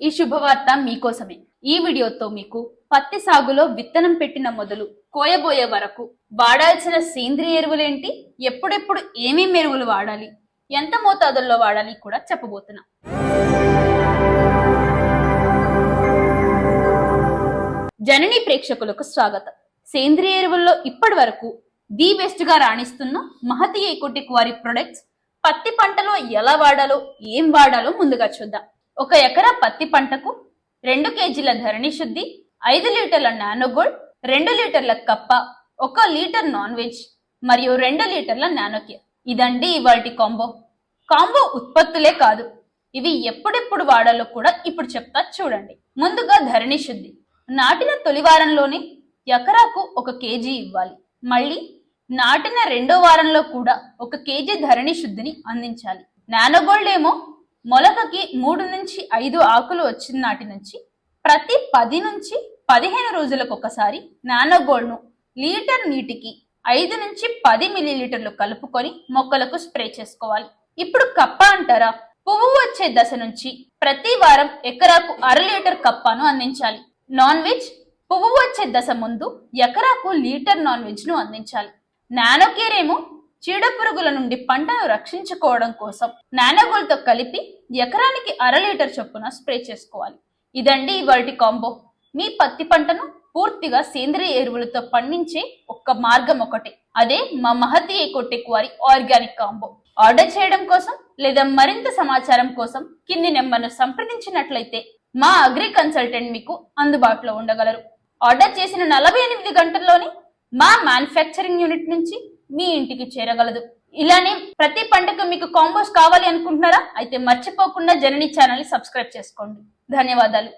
ఈ శుభవార్త మీకోసమే. ఈ వీడియోతో మీకు పత్తి సాగులో విత్తనం పెట్టిన మొదలు కోయబోయే వరకు వాడాల్సిన సేంద్రియ ఎరువులేంటి? ఎప్పుడెప్పుడు ఏమేమి ఎరువులు వాడాలి? ఎంత మోతాదుల్లో వాడాలి కూడా చెప్పబోతున్నా. జనని ప్రేక్షకులకు స్వాగతం. సేంద్రియ ఎరువుల్లో ఇప్పటి వరకు ది బెస్ట్గా రాణిస్తున్న మహతి ఎకోటిక్ వారి ప్రొడక్ట్స్ పత్తి పంటలో ఎలా వాడాలో ఏం వాడాలో ముందుగా చూద్దాం. ఒక ఎకరా పత్తి పంటకు రెండు కేజీల ధరణి శుద్ధి ఐదు లీటర్ల నానోగోల్డ్ రెండు లీటర్ల కప్ప ఒక లీటర్ నాన్ వెజ్ మరియు రెండు లీటర్ల నానోకేర్ ఇదండి ఇవాటి కాంబో. కాంబో ఉత్పత్తులే కాదు ఇవి ఎప్పుడెప్పుడు వాడాలో కూడా ఇప్పుడు చెప్తా చూడండి. ముందుగా ధరణి శుద్ధి. నాటిన తొలి వారంలోనే ఎకరాకు ఒక కేజీ ఇవ్వాలి. మళ్ళీ నాటిన రెండో వారంలో కూడా ఒక కేజీ ధరణి శుద్ధిని అందించాలి. నానోగోల్డ్ ఏమో మొలకకి మూడు నుంచి ఐదు ఆకులు వచ్చిన నాటి నుంచి ప్రతి పది నుంచి పదిహేను రోజులకు ఒకసారి నానోగోల్డ్ను లీటర్ నీటికి ఐదు నుంచి పది మిల్లీలీటర్లు కలుపుకొని మొక్కలకు స్ప్రే చేసుకోవాలి. ఇప్పుడు కప్ప అంటారా? పువ్వు వచ్చే దశ నుంచి ప్రతి వారం ఎకరాకు అర లీటర్ కప్పను అందించాలి. Non veg? పువ్వు వచ్చే దశ ముందు ఎకరాకు లీటర్ నాన్ వెజ్ను అందించాలి నానోకేరేమో చీడపురుగుల చీడ పురుగుల నుండి పంటను రక్షించుకోవడం కోసం నానోగోల్తో కలిపి ఎకరానికి అర లీటర్ చొప్పున స్ప్రే చేసుకోవాలి. ఇదండి ఇవాటి కాంబో. మీ పత్తి పంటను పూర్తిగా సేంద్రియ ఎరువులతో పండించే ఒక్క మార్గం ఒకటి. అదే మా మహతి ఏకోటెక్ వారి ఆర్గానిక్ కాంబో. ఆర్డర్ చేయడం కోసం లేదా మరింత సమాచారం కోసం కింది నెంబర్ను సంప్రదించినట్లయితే మా అగ్రి కన్సల్టెంట్ మీకు అందుబాటులో ఉండగలరు. ఆర్డర్ చేసిన నలభై ఎనిమిది గంటల్లోనే మా మ్యానుఫ్యాక్చరింగ్ యూనిట్ నుంచి మీ ఇంటికి చేరగలదు. ఇలానే ప్రతి పంటకు మీకు కాంబోస్ కావాలి అనుకుంటున్నారా? అయితే మర్చిపోకుండా జనని ఛానల్ని సబ్స్క్రైబ్ చేసుకోండి. ధన్యవాదాలు.